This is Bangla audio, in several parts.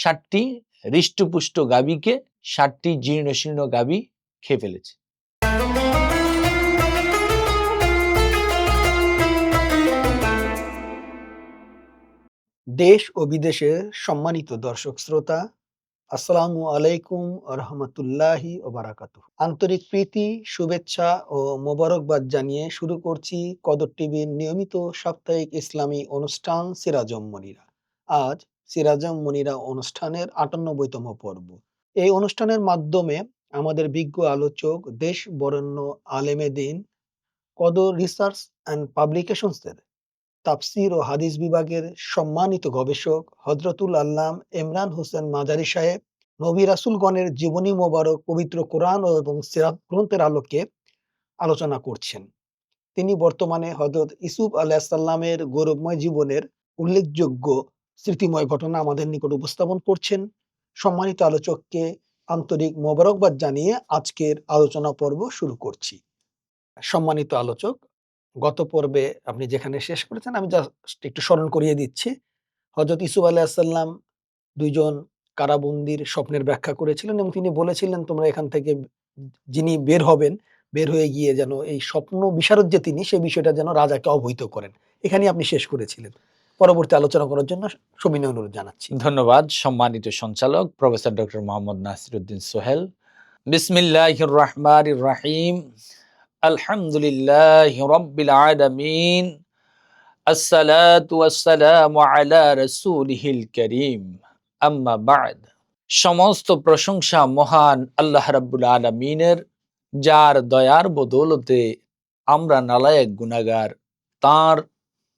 ষাটটি হৃষ্টপুষ্ট গাবিকে ষাটটি জীর্ণশীর্ণ গাবি খেয়ে ফেলেছে। দেশ ও বিদেশের সম্মানিত দর্শক শ্রোতা, আসসালামু আলাইকুম রহমতুল্লাহি ওবারাকাত আন্তরিক প্রীতি, শুভেচ্ছা ও মোবারকবাদ জানিয়ে শুরু করছি কদর টিভির নিয়মিত সাপ্তাহিক ইসলামী অনুষ্ঠান সিরাজম মনিরা। আজ সিরাজম মনিরা অনুষ্ঠানের আটানব্বইতম পর্ব। এই অনুষ্ঠানের মাধ্যমে আমাদের বিজ্ঞ আলোচক দেশ বরেণ্য আলেমে দিন, কদর রিসার্চ অ্যান্ড পাবলিকেশনসের, তাফসির ও হাদিস বিভাগের সম্মানিত গবেষক হজরতুল আল্লাম ইমরান হোসেন মাজারি সাহেব, নবী রাসুলগণের জীবনী মোবারক, পবিত্র কোরআন এবং সিরাত গ্রন্থের আলোকে আলোচনা করছেন। তিনি বর্তমানে হজরত ইসুফ আলাহিসাল্লামের গৌরবময় জীবনের উল্লেখযোগ্য স্মৃতিময় ঘটনা আমাদের নিকট উপস্থাপন করছেন সম্মানিত আলোচককে আন্তরিক মোবারকবাদ জানিয়ে আজকের আলোচনা পর্ব শুরু করছি। সম্মানিত আলোচক, গত পর্বে আপনি যেখানে শেষ করেছেন, আমি জাস্ট একটু স্মরণ করিয়ে দিচ্ছি। হজরত ইসুফ আলাহিসাল্লাম দুইজন কারাবন্দির স্বপ্নের ব্যাখ্যা করেছিলেন এবং তিনি বলেছিলেন, তোমরা এখান থেকে যিনি বের হবেন, বের হয়ে গিয়ে যেন এই স্বপ্ন, বিশারদ যে তিনি সেই বিষয়টা যেন রাজাকে অবহিত করেন। এখানে আপনি শেষ করেছিলেন। পরবর্তী আলোচনা করার জন্য সবিনয় অনুরোধ জানাচ্ছি। ধন্যবাদ। সম্মানিত সঞ্চালক, প্রফেসর ডক্টর মোহাম্মদ নাসিরুদ্দিন সোহেল। বিসমিল্লাহ রহমান রাহিম আলহামদুলিল্লাহ রব্বিল আলামিন। আসসালাতু ওয়াসসালামু আলা রাসূলিহিল কারীম। আম্মা বাদ। সমস্ত প্রশংসা মহান আল্লাহ রাব্বুল আলামিনের, যার দয়ার বদৌলতে আমরা নালায়েক গুনাগার তার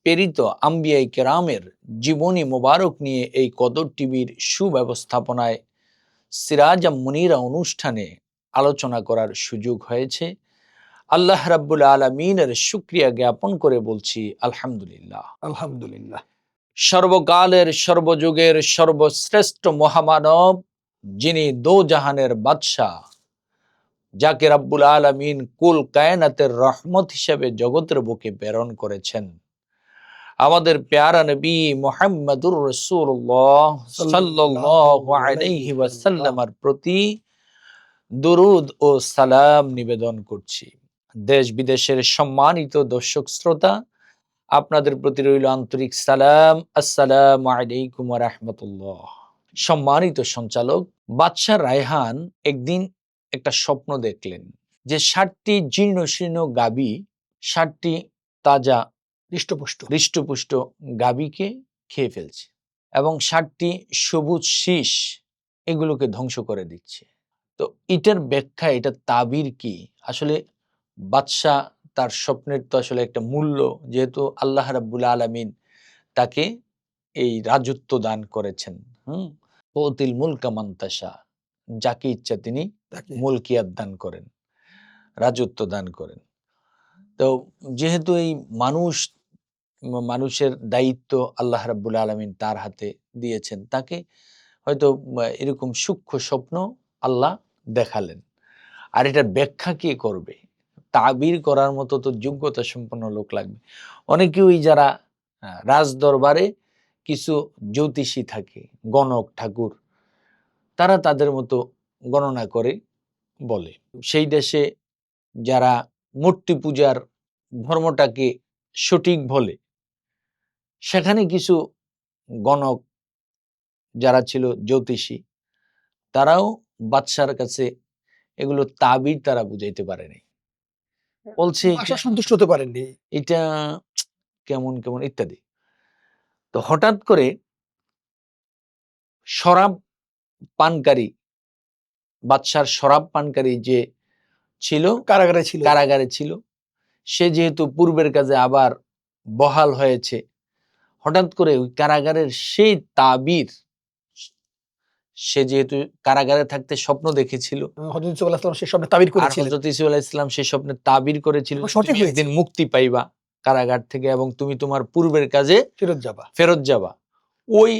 প্রেরিত আম্বিয়াই কেরামের জীবনী মোবারক নিয়ে এই কদর টিভির সুব্যবস্থাপনায় সিরাজা মুনিরা অনুষ্ঠানে আলোচনা করার সুযোগ হয়েছে। আল্লাহ রাব্বুল আলমিনের শুক্রিয়া জ্ঞাপন করে বলছি আলহামদুলিল্লাহ। আলহামদুলিল্লাহ। সর্বকালের সর্বযুগের সর্বশ্রেষ্ঠ মহামানব যিনি দো জাহানের বাদশাহ যাকে রাব্বুল আলমিন কুল কায়নাতের রহমত হিসেবে জগতের বুকে প্রেরণ করেছেন। আমাদের পেয়ারা নবী মোহাম্মদুর রসুল্লাহ সাল্লাল্লাহু আলাইহি ওয়াসাল্লামের প্রতি দুরুদ ও সালাম নিবেদন করছি। দেশ বিদেশের সম্মানিত দর্শক শ্রোতা আপনাদের প্রতি রইল আন্তরিক সালাম। আসসালামু আলাইকুম ওয়া রাহমাতুল্লাহ। সম্মানিত সঞ্চালক বাদশাহ রায়হান একদিন একটা স্বপ্ন দেখলেন যে ষাটটি জীর্ণ শীর্ণ গাবি ষাটটি তাজা হৃষ্টপুষ্ট। হৃষ্টপুষ্ট গাবিকে খেয়ে ফেলছে এবং ষাটটি সবুজ শীষ এগুলোকে ধ্বংস করে দিচ্ছে। তো এটার ব্যাখ্যা এটা তাবির কি? আসলে বাদশাহ তার স্বপ্নের তো আসলে একটা মূল্য যেহেতু আল্লাহ রাব্বুল আলামিন তাকে এই রাজত্ব দান করেছেন হুম? পতিল মুলকা মান্তাসা যাকে ইচ্ছা তিনি মুলকিয়াত দান করেন রাজত্ব দান করেন। তো যেহেতু এই মানুষ মানুষের দায়িত্ব আল্লাহ রাব্বুল আলমিন তার হাতে দিয়েছেন। তাকে হয়তো এরকম সূক্ষ্ম স্বপ্ন আল্লাহ দেখালেন। আর এটার ব্যাখ্যা কে করবে? তাবির করার মতো তো যোগ্যতা সম্পন্ন লোক লাগবে। অনেকেই যারা রাজ দরবারে কিছু জ্যোতিষী থাকে, গণক, ঠাকুর, তারা তাদের মতো গণনা করে বলে। সেই দেশে যারা মূর্তি পূজার ধর্মটাকে সঠিক বলে সেখানে কিছু গণক যারা ছিল জ্যোতিষী তারাও বাদশার কাছে এগুলো তাবির তারা বুঝাইতে পারেনি। বলছে আশা সন্তুষ্ট হতে পারেননি। এটা কেমন কেমন ইত্যাদি। তো হঠাৎ করে শরাব পানকারী বাদশার শরাব পানকারী যে ছিল কারাগারে ছিল। কারাগারে ছিল সে যেহেতু পূর্বের কাজে আবার বহাল হয়েছে হঠাৎ করে ওই কারাগারের সেই তাবির সে যেহেতু কারাগারে থাকতে স্বপ্ন দেখেছিল। হজরত স্বপ্নে তাবির ইসু সেই স্বপ্নে তাবির করেছিল। একদিন মুক্তি পাইবা কারাগার থেকে এবং তুমি তোমার পূর্বের কাজে ফেরত যাবা। ফেরত যাবা। ওই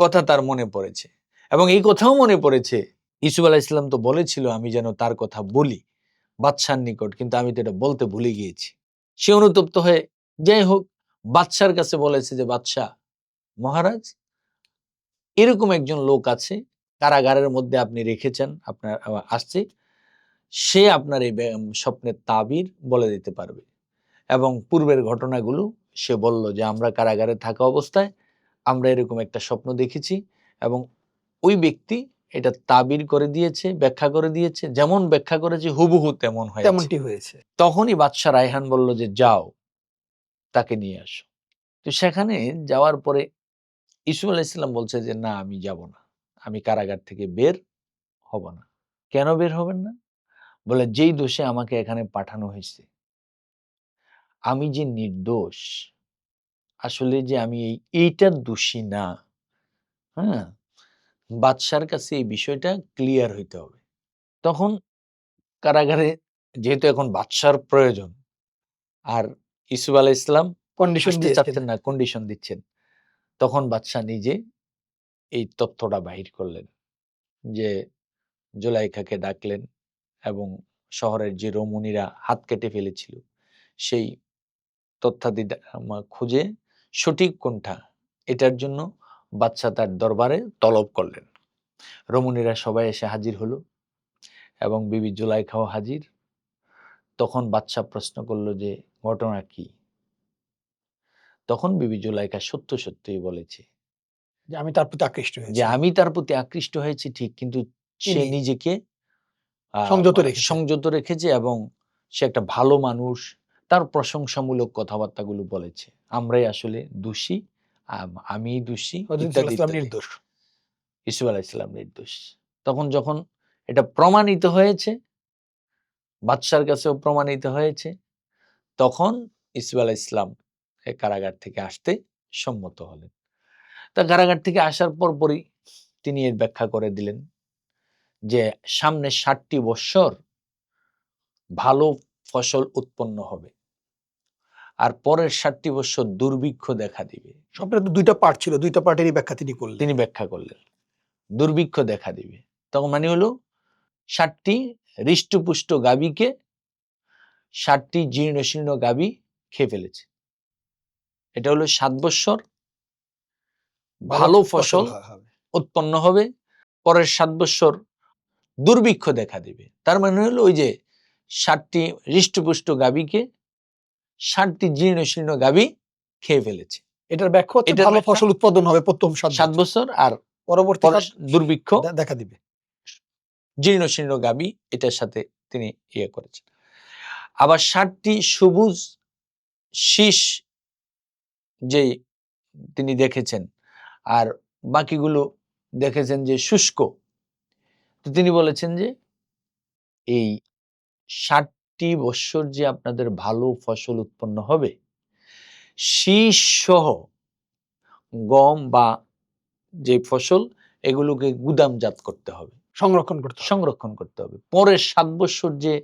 কথা তার মনে পড়েছে এবং এই কথাও মনে পড়েছে। ইসুফ আলাহ ইসলাম তো বলেছিল আমি যেন তার কথা বলি বাদশার নিকট কিন্তু আমি তো এটা বলতে ভুলে গিয়েছি। সে অনুতপ্ত হয়ে যাই হোক বাদশার কাছে বলেছে যে বাদশাহ মহারাজ এরকম একজন লোক আছে কারাগারের মধ্যে আপনি রেখেছেন আপনার আসছে সে আপনার এই স্বপ্নের তাবির বলে দিতে পারবে। এবং পূর্বের ঘটনাগুলো সে বলল যে আমরা কারাগারে থাকা অবস্থায় আমরা এরকম একটা স্বপ্ন দেখেছি এবং ওই ব্যক্তি এটা তাবির করে দিয়েছে ব্যাখ্যা করে দিয়েছে যেমন ব্যাখ্যা করেছে হুবহু তেমন হয় তেমনটি হয়েছে। তখনই বাদশাহ রায়হান বলল যে যাও তাকে নিয়ে আসো। তো সেখানে যাওয়ার পরে ইসু আলাইসাল্লাম বলছে যে, না, আমি যাব না। আমি কারাগার থেকে বের হব না। কেন বের হবেন না? বলে, যেই দোষে আমাকে এখানে পাঠানো হয়েছে। আমি যে নির্দোষ, আসলে যে আমি এই এইটার দোষী না হ্যাঁ? বাদশার কাছে এই বিষয়টা ক্লিয়ার হইতে হবে। তখন কারাগারে, যেহেতু এখন বাদশার প্রয়োজন, আর ইসুফ আলাহ ইসলাম কন্ডিশন দিয়েছেন। চাচ্ছেন না কন্ডিশন দিচ্ছেন। তখন বাদশাহ নিজে এই তথ্যটা বাহির করলেন যে জুলাইখাকে ডাকলেন এবং শহরের যে রমণীরা হাত কেটে ফেলেছিল সেই তথ্যাদি খুঁজে সঠিক কোনটা এটার জন্য বাদশাহ তার দরবারে তলব করলেন। রমণীরা সবাই এসে হাজির হলো এবং বিবি জুলাইখাও হাজির। তখন বাদশাহ প্রশ্ন করল যে ঘটনা কি? তখন বিবি জুলাইখা সত্য সত্যই বলেছে। যে আমি তার প্রতি আকৃষ্ট হয়েছি। যে আমি তার প্রতি আকৃষ্ট হয়েছি ঠিক কিন্তু সে নিজেকে সংযত রেখেছে। সংযত রেখেছে এবং সে একটা ভালো মানুষ তার প্রশংসামূলক কথাবার্তাগুলো বলেছে। আমরাই আসলে দোষী আম- দোষী নির্দোষ। ইসুফ আলাইসাল্লাম নির্দোষ। তখন যখন এটা প্রমাণিত হয়েছে বাদশার কাছেও প্রমাণিত হয়েছে তখন ইসুফ আলাহ ইসলাম কারাগার থেকে আসতে সম্মত হলেন। তা কারাগার থেকে আসার পর পরই তিনি এর ব্যাখ্যা করে দিলেন যে সামনে ষাটটি বৎসর ভালো ফসল উৎপন্ন হবে। আর পরের ষাটটি বৎসর দুর্ভিক্ষ দেখা দিবে। স্বপ্নের তো দুইটা পার্ট ছিল দুইটা পার্টেরই ব্যাখ্যা তিনি করলেন। তিনি ব্যাখ্যা করলেন। দুর্ভিক্ষ দেখা দিবে। তখন মানে হলো ষাটটি হৃষ্টপুষ্ট গাবিকে ষাটটি জীর্ণ শীর্ণ গাবি খেয়ে ফেলেছে। এটা হলো সাত বৎসর। ভালো ফসল উৎপন্ন হবে। পরের সাত বৎসর দুর্ভিক্ষ দেখা দিবে। তার মানে হলো ওই যে ষাটটি হৃষ্টপুষ্ট গাবিকে ষাটটি জীর্ণ শীর্ণ গাবি খেয়ে ফেলেছে। এটার ব্যাখ্যা এটার ভালো ফসল উৎপাদন হবে প্রথম সাত। বছর আর পরবর্তী দুর্ভিক্ষ দেখা দিবে। জীর্ণ শীর্ণ গাবি এটার সাথে তিনি ইয়ে করেছেন। আবার ষাটটি সবুজ শীষ যে তিনি দেখেছেন আর বাকিগুলো দেখেছেন যে শুষ্ক। তো তিনি বলেছেন যে এই ষাটটি বৎসর যে আপনাদের ভালো ফসল উৎপন্ন হবে শীষ সহ গম বা যে ফসল এগুলোকে গুদামজাত করতে হবে। সংরক্ষণ করতে। সংরক্ষণ করতে হবে। পরের সাত বৎসর যে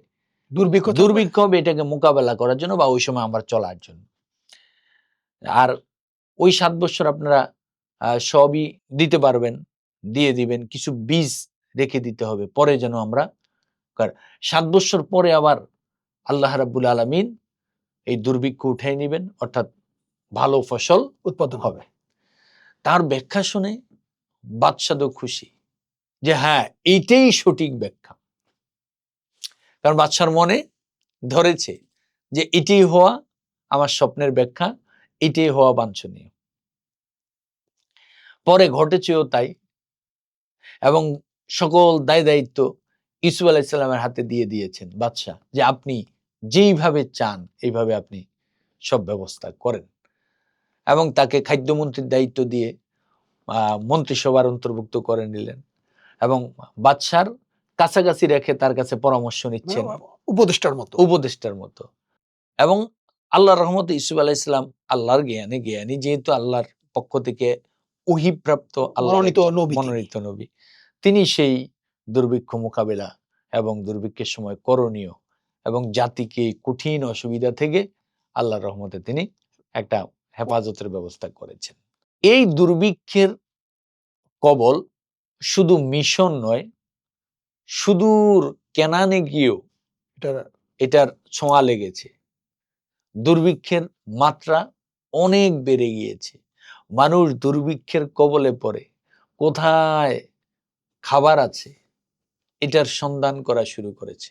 দুর্ভিক্ষ। দুর্ভিক্ষ এটাকে মোকাবেলা করার জন্য বা ওই সময় আমার চলার জন্য। আর ওই সাত বছর আপনারা সবই দিতে পারবেন, দিয়ে দিবেন, কিছু বীজ রেখে দিতে হবে, পরে যেন আমরা সাত বছর পরে আবার আল্লাহ রাব্বুল আলামিন এই দুর্ভিক্ষ উঠাই নেবেন, অর্থাৎ ভালো ফসল উৎপাদন হবে। তার ব্যাখ্যা শুনে বাদশাদ খুশি যে হ্যাঁ এইটাই সঠিক ব্যাখ্যা। কারণ বাদশার মনে ধরেছে যে এটাই হওয়া আমার স্বপ্নের ব্যাখ্যা, এটাই হওয়া বাঞ্ছনীয়। পরে ঘটেছেও তাই এবং সকল দায় দায়িত্ব ইসু আলাইসাল্লামের হাতে দিয়ে দিয়েছেন বাদশাহ যে আপনি যেইভাবে চান, এইভাবে আপনি সব ব্যবস্থা করেন। এবং তাকে খাদ্যমন্ত্রীর দায়িত্ব দিয়ে মন্ত্রিসভার অন্তর্ভুক্ত করে নিলেন এবং বাদশার কাছাকাছি রেখে তার কাছে পরামর্শ নিচ্ছেন মানে উপদেষ্টার মতো। উপদেষ্টার মতো। এবং আল্লাহর রহমতে ইসুফ আলাহ ইসলাম আল্লাহর জ্ঞানী জ্ঞানী যেহেতু আল্লাহর পক্ষ থেকে নবী তিনি। মনোনীত নবী। তিনি সেই দুর্ভিক্ষ মোকাবেলা এবং দুর্ভিক্ষের সময় করণীয় এবং জাতিকে কঠিন অসুবিধা থেকে আল্লাহর রহমতে তিনি একটা হেফাজতের ব্যবস্থা করেছেন। এই দুর্ভিক্ষের কবল শুধু মিশন নয় সুদূর কেনানে গিয়েও এটা এটার ছোঁয়া লেগেছে। দুর্ভিক্ষের মাত্রা অনেক বেড়ে গিয়েছে। মানুষ দুর্ভিক্ষের কবলে পড়ে। কোথায় খাবার আছে? এটার সন্ধান করা শুরু করেছে।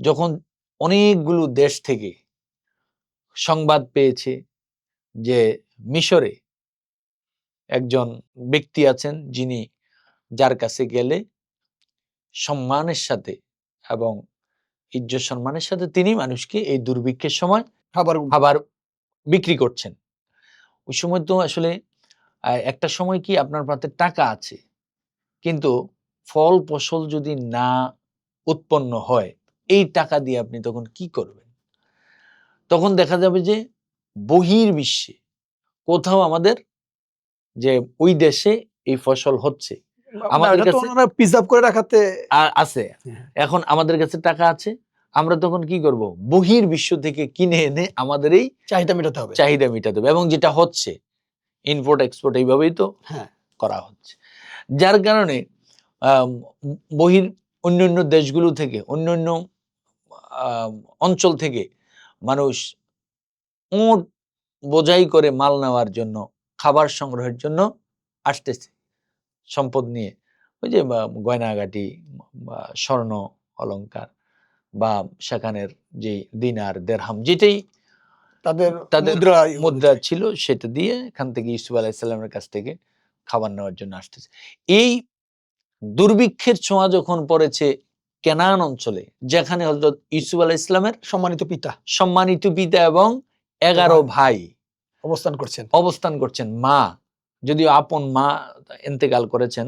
যখন অনেকগুলো দেশ থেকে সংবাদ পেয়েছে যে মিশরে একজন ব্যক্তি আছেন যিনি যার কাছে গেলে সম্মানের সাথে এবং ইজ্জত সম্মানের সাথে তিনি মানুষকে এই দুর্ভিক্ষের সময় খাবার খাবার বিক্রি করছেন। ওই সময় তো আসলে একটা সময় কি আপনার হাতে টাকা আছে কিন্তু ফল ফসল যদি না উৎপন্ন হয় এই টাকা দিয়ে আপনি তখন কি করবেন? তখন দেখা যাবে যে বহির বিশ্বে কোথাও আমাদের যে ওই দেশে এই ফসল হচ্ছে। আমাদের কাছে- প্রিজার্ভ করে রাখাতে আছে। হ্যাঁ। এখন আমাদের কাছে টাকা আছে আমরা তখন কি করব? বহির বিশ্ব থেকে কিনে এনে আমাদের এই চাহিদা মেটাতে হবে। চাহিদা মেটাতে হবে। এবং যেটা হচ্ছে ইনপোর্ট এক্সপোর্ট এইভাবেই তো হ্যাঁ। করা হচ্ছে। যার কারণে বহির অন্যান্য দেশগুলো থেকে অন্যান্য আম, অঞ্চল থেকে মানুষ উঁট বোঝাই করে মাল নেওয়ার জন্য খাবার সংগ্রহের জন্য আসতেছে। সম্পদ নিয়ে। ওই যে গয়নাগাটি বা স্বর্ণ অলংকার বা সেখানের যে দিনার দেড়হাম যেটাই তাদের তাদের মুদ্রা মুদ্রা ছিল সেটা দিয়ে এখান থেকে ইউসুফ আলাহিসাল্লামের কাছ থেকে খাবার নেওয়ার জন্য আসতেছে। এই দুর্ভিক্ষের ছোঁয়া যখন পড়েছে কেনান অঞ্চলে যেখানে হজরত ইউসুফ আলাহ ইসলামের সম্মানিত পিতা। সম্মানিত পিতা এবং এগারো ভাই অবস্থান করছেন। অবস্থান করছেন। মা যদিও আপন মা ইন্তেকাল করেছেন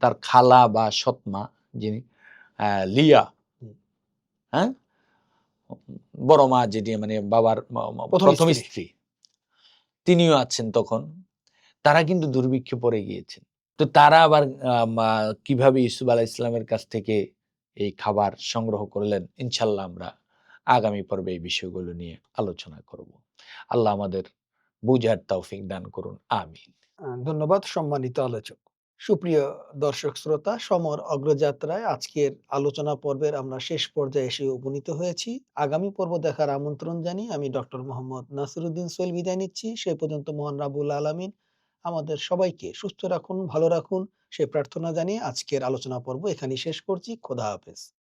তার খালা বা সৎ মা যিনি লিয়া। হ্যাঁ? বড় মা যেটি মানে বাবার প্রথম স্ত্রী। তিনিও আছেন তখন। তারা কিন্তু দুর্ভিক্ষে পড়ে গিয়েছেন। তো তারা আবার কীভাবে ইসুফ আলাহ ইসলামের কাছ থেকে এই খাবার সংগ্রহ করলেন ইনশাল্লাহ আমরা আগামী পর্বে এই বিষয়গুলো নিয়ে আলোচনা করব। আল্লাহ আমাদের বুঝার তৌফিক দান করুন। আমিন। ধন্যবাদ সম্মানিত আলোচক। সুপ্রিয় দর্শক শ্রোতা, সমর অগ্রযাত্রায় আজকের আলোচনা পর্বের আমরা শেষ পর্যায়ে এসে উপনীত হয়েছি। আগামী পর্ব দেখার আমন্ত্রণ জানিয়ে আমি ডক্টর মোহাম্মদ নাসিরুদ্দিন সোহেল বিদায় নিচ্ছি। সে পর্যন্ত মহান রাবুল আলামিন। আমাদের সবাইকে সুস্থ রাখুন, ভালো রাখুন। সে প্রার্থনা জানিয়ে আজকের আলোচনা পর্ব এখানেই শেষ করছি। খোদা হাফেজ।